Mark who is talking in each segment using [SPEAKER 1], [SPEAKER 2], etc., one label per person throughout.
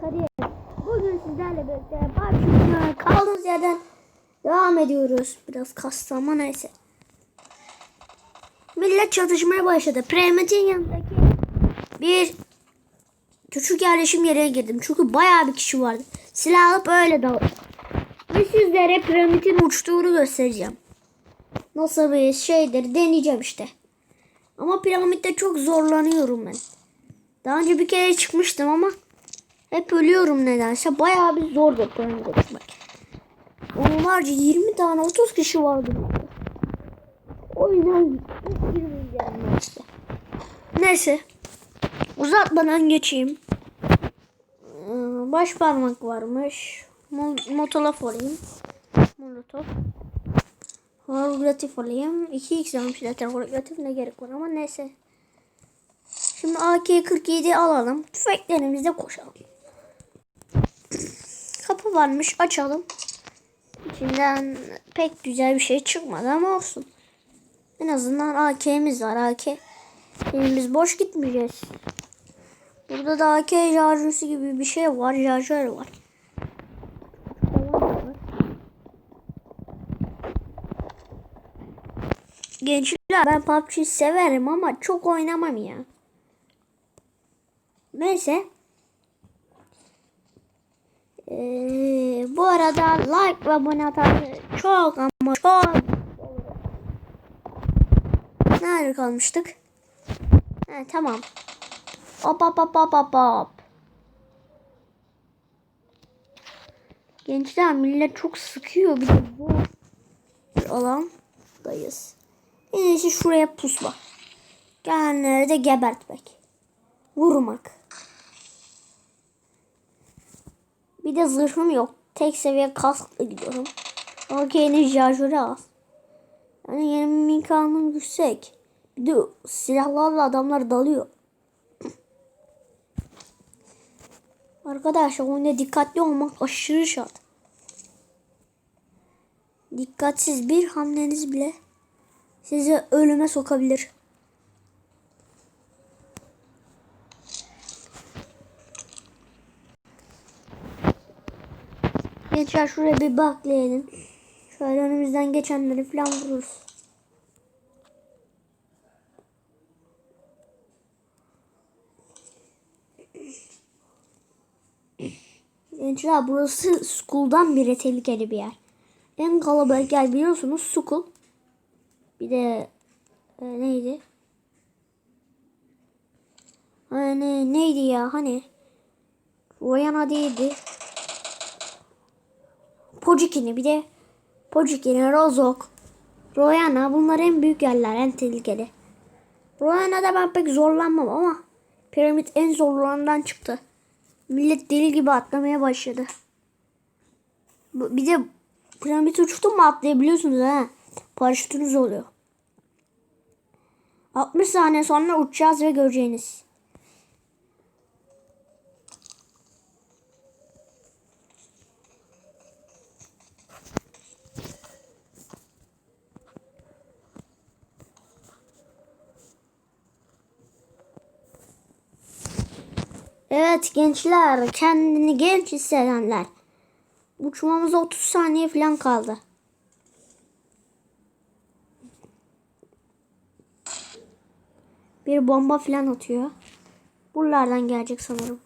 [SPEAKER 1] kariyer. Bugün sizlerle birlikte PUBG'ye kaldığımız yerden devam ediyoruz. Biraz kastı ama neyse. Millet çatışmaya başladı. Premed'in yanındaki bir küçük yerleşim yerine girdim. Çünkü bayağı bir kişi vardı. Silah alıp öyle daldım. Ve sizlere piramidin uçtuğunu göstereceğim. Nasıl bir şeydir deneyeceğim işte. Ama piramitte çok zorlanıyorum ben. Daha önce bir kere çıkmıştım ama hep ölüyorum nedense. Bayağı bir zor piramit uçmak. Onlarca 20 tane 30 kişi vardı. O yüzden hiç girmeyeceğim işte. Neyse. Uzatmadan geçeyim. Ee, Baş parmak varmış. Mo- Motolaf alayım. Molotov. Hologratif alayım. 2x almış zaten hologratif ne gerek var ama neyse. Şimdi AK-47 alalım. Tüfeklerimizle koşalım. Kapı varmış açalım. İçinden pek güzel bir şey çıkmadı ama olsun. En azından AK'miz var AK. Elimiz boş gitmeyeceğiz. Burada da AK şarjörü gibi bir şey var. Şarjör var. Gençler ben PUBG severim ama çok oynamam ya. Neyse. Bu arada like ve abone atarsanız çok ama çok Nerede kalmıştık? He, tamam. Hop hop hop hop hop hop. Gençler millet çok sıkıyor bir de bu alandayız. En iyisi şuraya pusma. Gelenleri de gebertmek. Vurmak. Bir de zırhım yok. Tek seviye kaskla gidiyorum. AK'nin şarjörü az. Yani benim imkanım yüksek. Bir de silahlarla adamlar dalıyor. Arkadaşlar oyunda dikkatli olmak aşırı şart. Dikkatsiz bir hamleniz bile sizi ölüme sokabilir. Gençler şuraya bir baklayalım. Şöyle önümüzden geçenleri falan vururuz. Gençler burası school'dan biri tehlikeli bir yer. En kalabalık yer biliyorsunuz school. Bir de e, neydi? Hani neydi ya hani? Royana değildi. Pocikini bir de Pocikini, Rozok, Royana bunlar en büyük yerler en tehlikeli. Royana'da ben pek zorlanmam ama piramit en zorlarından çıktı. Millet deli gibi atlamaya başladı. Bir de piramit uçtu mu atlayabiliyorsunuz ha. Paraşütünüz oluyor. 60 saniye sonra uçacağız ve göreceğiniz. Evet gençler, kendini genç hissedenler. Uçmamıza 30 saniye falan kaldı. Bir bomba falan atıyor. Buralardan gelecek sanırım.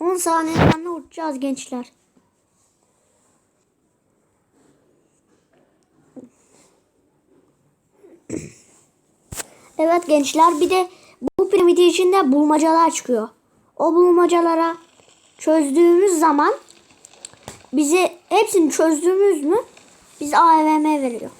[SPEAKER 1] On saniye sonra uçacağız gençler. Evet gençler bir de bu piramidi içinde bulmacalar çıkıyor. O bulmacalara çözdüğümüz zaman bizi hepsini çözdüğümüz mü biz AVM veriyor.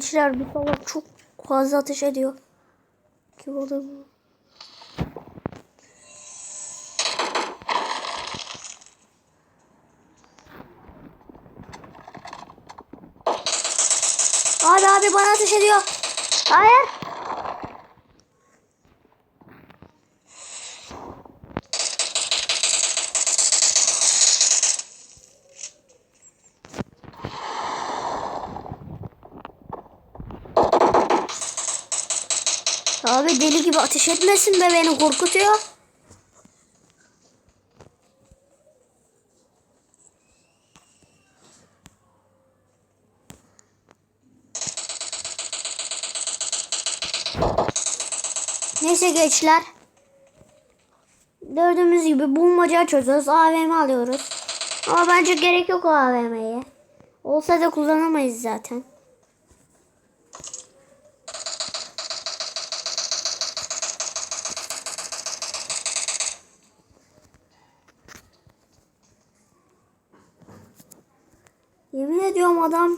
[SPEAKER 1] Gençler bir salak çok fazla ateş ediyor. Kim oldu bu? Abi abi bana ateş ediyor. Hayır. Deli gibi ateş etmesin be beni korkutuyor. Neyse gençler. Gördüğümüz gibi bulmaca çözüyoruz. AVM alıyoruz. Ama bence gerek yok o AVM'ye. Olsa da kullanamayız zaten. Adam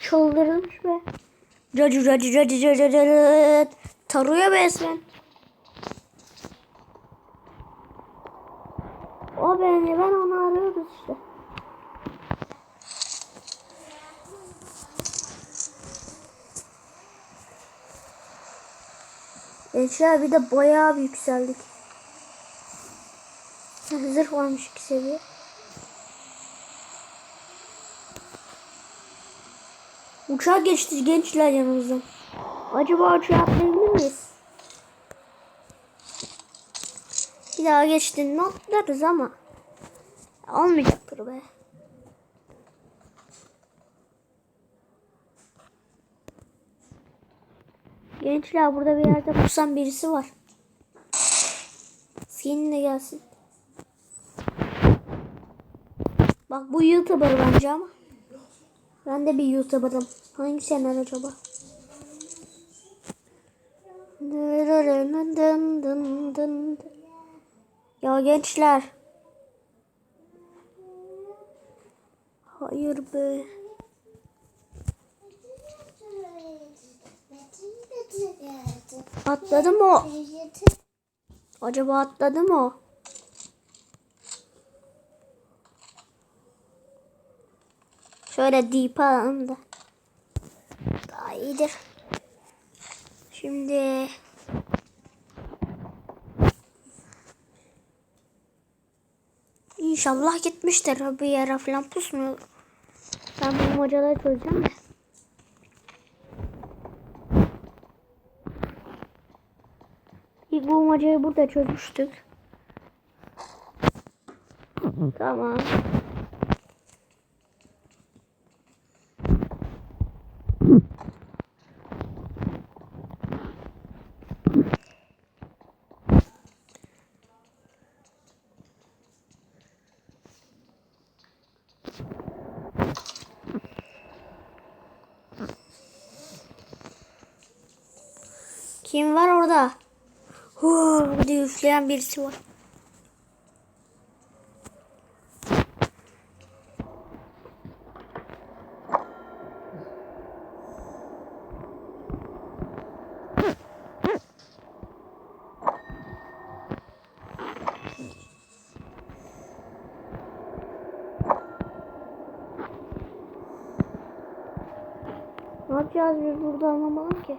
[SPEAKER 1] çıldırmış be. Cacı cacı cacı cacı cacı tarıyor resmen. O beni ben onu arıyoruz işte. Gençler bir de bayağı bir yükseldik. Zırh varmış iki seviye. Uçak geçti gençler yanımızdan. Acaba uçağa atlayabilir miyiz? Bir daha geçtiğinde atlarız ama olmayacaktır be. Gençler burada bir yerde pusan birisi var. Seninle gelsin. Bak bu YouTuber bence ama. Ben de bir YouTuber'ım. Hangi sene acaba? Ya gençler. Hayır be. Atladı mı? Acaba atladı mı Şöyle deep alalım da. Daha iyidir. Şimdi İnşallah gitmiştir. Bir yere falan pusmuyor. Ben bu macaları çözeceğim de. İlk bu macayı burada çözmüştük. Tamam. Kim var orada? Huu, diye üfleyen birisi var. Ne yapacağız biz burada anlamadım ki.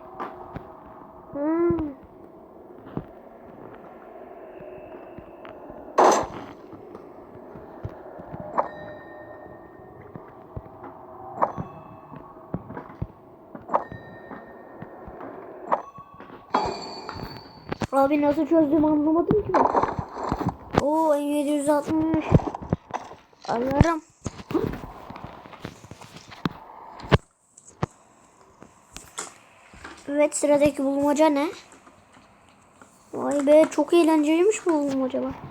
[SPEAKER 1] Abi nasıl çözdüğümü anlamadım ki. Oo 760. Alarım. Evet sıradaki bulmaca ne? Vay be çok eğlenceliymiş bu bulmacalar. Ha,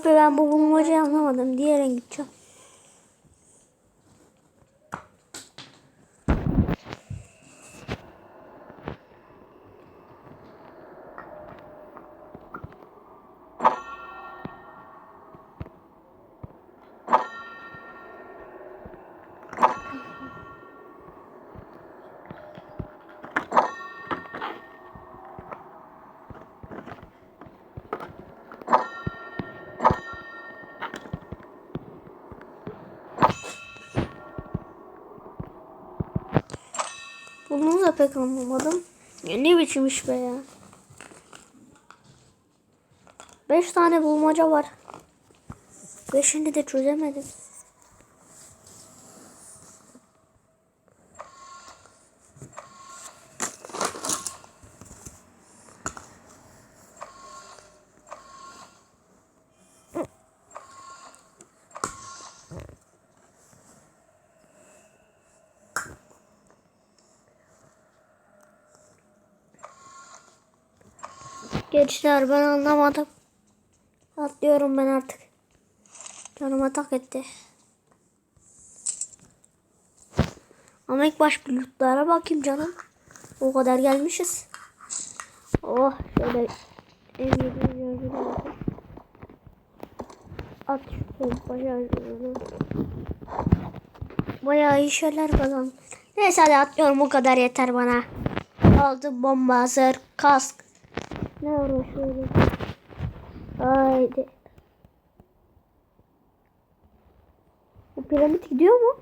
[SPEAKER 1] Abi ben bu bulmacayı anlamadım. Diğerine gideceğim. Bunu da pek anlamadım. Ya ne biçim iş be ya. Beş tane bulmaca var. Beşini de çözemedim. Gençler ben anlamadım. Atlıyorum ben artık. Canıma tak etti. Ama ilk baş bir lootlara bakayım canım. O kadar gelmişiz. Oh şöyle M7 gözüne bakayım. At şu bayağı Bayağı iyi şeyler kazandım. Neyse hadi atlıyorum o kadar yeter bana. Aldım bomba hazır. Kask. Ne uğraşıyoruz? Haydi. Bu piramit gidiyor mu?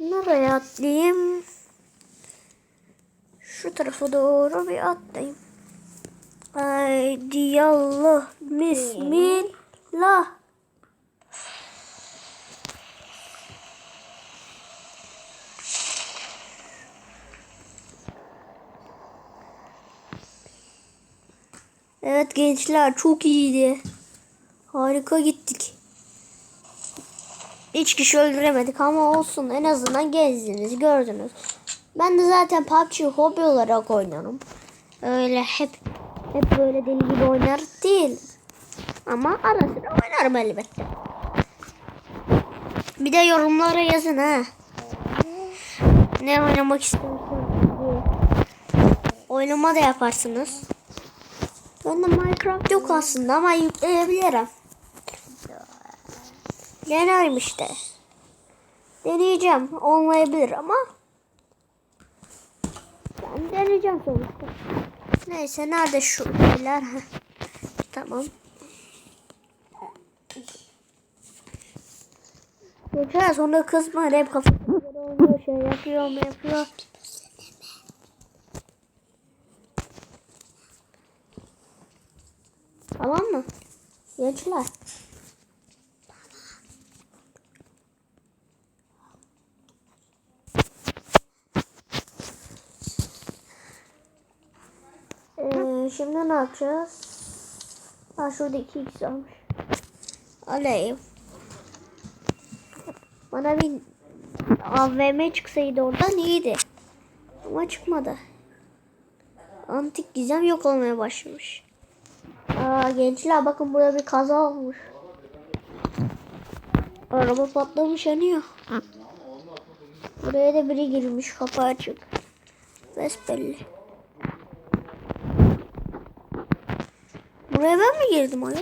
[SPEAKER 1] Nereye atlayayım? Şu tarafa doğru bir atlayayım. Haydi Allah. Bismillah. Evet gençler çok iyiydi. Harika gittik. Hiç kişi öldüremedik ama olsun en azından gezdiniz gördünüz. Ben de zaten PUBG hobi olarak oynuyorum. Öyle hep hep böyle deli gibi oynar değil. Ama ara sıra oynarım elbette. Bir de yorumlara yazın ha. Ne oynamak istiyorsanız diye. Oynama da yaparsınız. Bende Minecraft yok aslında ama yükleyebilirim. Denerim işte. Deneyeceğim. Olmayabilir ama ben deneyeceğim sonuçta. Neyse nerede şu şeyler? Tamam. Geçer sonra kızma hep kafasına göre oynuyor şey yapıyor mu yapıyor. Tamam mı? Gençler. Ee, şimdi ne yapacağız? Ha şurada 2x olmuş. Alayım. Bana bir AVM çıksaydı oradan iyiydi. Ama çıkmadı. Antik gizem yok olmaya başlamış. Aa, gençler bakın burada bir kaza olmuş. Araba patlamış yanıyor. Buraya da biri girmiş kapı açık. Besbelli. Buraya ben mi girdim ayol?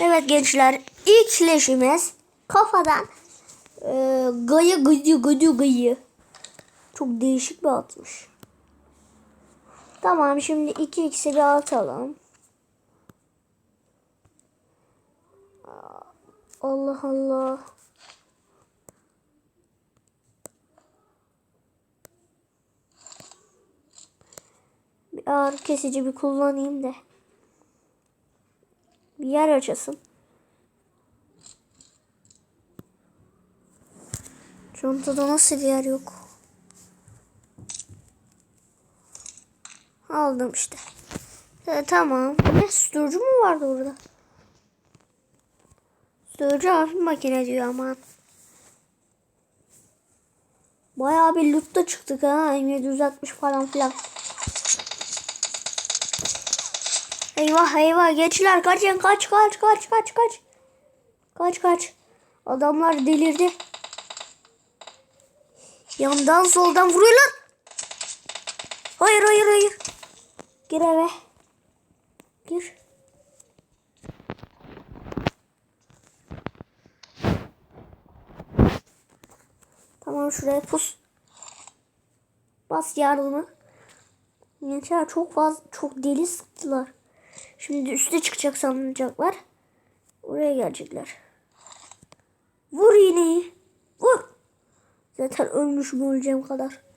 [SPEAKER 1] Evet gençler ilk leşimiz kafadan e, gayı gıcı gıcı gıyı. Çok değişik bir atmış. Tamam şimdi 2x'i bir atalım. Allah Allah. Bir ağrı kesici bir kullanayım da. Bir yer açasın. Çantada nasıl yer yok? Aldım işte. E, tamam. Ne sürücü mu vardı orada? Sürücü hafif makine diyor aman. Bayağı bir lootta çıktık ha. M760 falan filan. Eyvah eyvah gençler kaçın kaç kaç kaç kaç kaç. Kaç kaç. Adamlar delirdi. Yandan soldan vuruyorlar. Hayır hayır hayır. Gir eve. Gir. Tamam şuraya pus. Bas yardımı. Gençler çok fazla çok deli sıktılar. Şimdi üste çıkacak sanacaklar. Oraya gelecekler. Vur yine. Vur. Zaten ölmüşüm öleceğim kadar.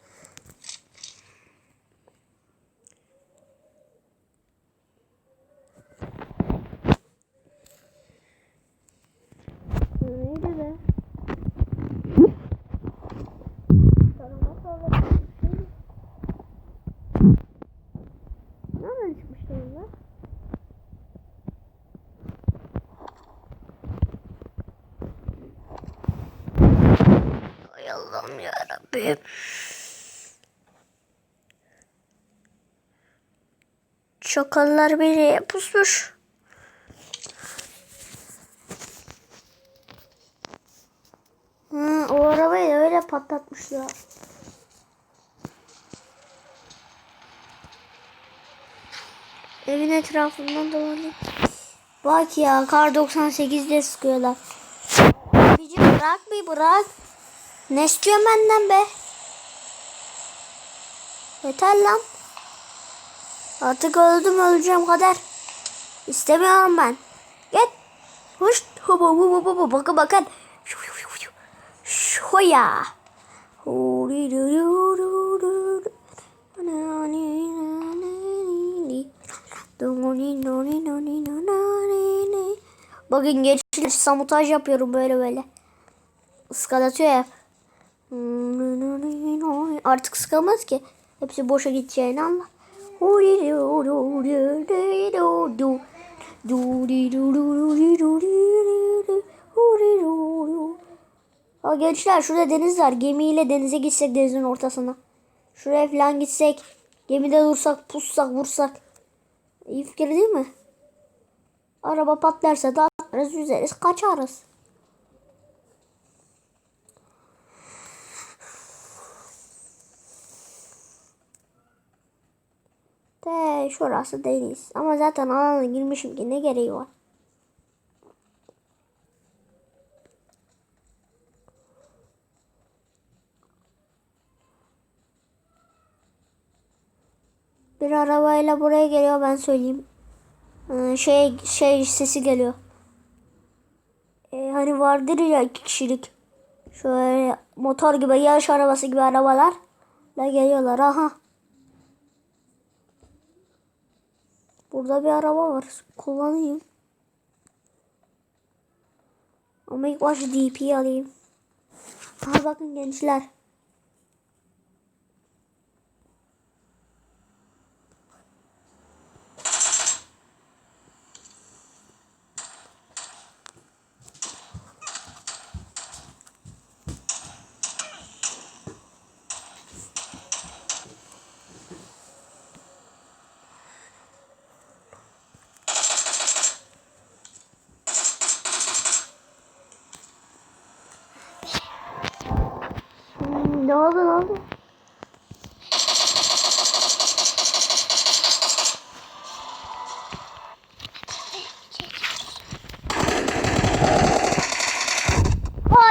[SPEAKER 1] Yarabbim. Çakallar beni pusmuş. Hı, o arabayı da öyle patlatmışlar. Evin etrafından dolanıyor. Bak ya kar 98'de sıkıyorlar. Bici bırak bir bırak. Ne istiyorsun benden be? Yeter lan. Artık öldüm öleceğim kadar. İstemiyorum ben. Git. Hoş. Hoba hoba hoba bakın bakın. Şoya. Bakın gençler sabotaj yapıyorum böyle böyle. Iskalatıyor hep. Artık sıkamaz ki. Hepsi boşa gideceğini anla. Ha gençler şurada deniz var. Gemiyle denize gitsek denizin ortasına. Şuraya falan gitsek. Gemide dursak, pussak, vursak. İyi fikir değil mi? Araba patlarsa da atlarız, yüzeriz, kaçarız. De şurası deniz. Ama zaten alana girmişim ki ne gereği var? Bir arabayla buraya geliyor ben söyleyeyim. Ee, şey şey sesi geliyor. Ee, hani vardır ya iki kişilik. Şöyle motor gibi yarış arabası gibi arabalar. Da geliyorlar aha. Burada bir araba var. Kullanayım. Ama ilk başta DP'yi alayım. Aha bakın gençler.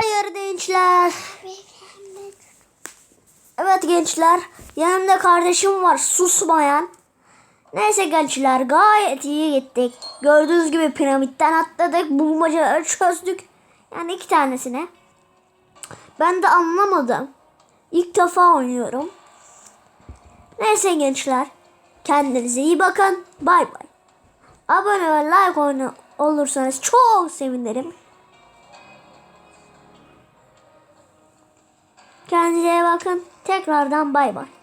[SPEAKER 1] Hayır gençler. Evet gençler. Yanımda kardeşim var susmayan. Neyse gençler gayet iyi gittik. Gördüğünüz gibi piramitten atladık. Bulmacaları çözdük. Yani iki tanesine. Ben de anlamadım. İlk defa oynuyorum. Neyse gençler. Kendinize iyi bakın. Bay bay. Abone ve like olursanız çok sevinirim. Kendinize bakın. Tekrardan bay bay.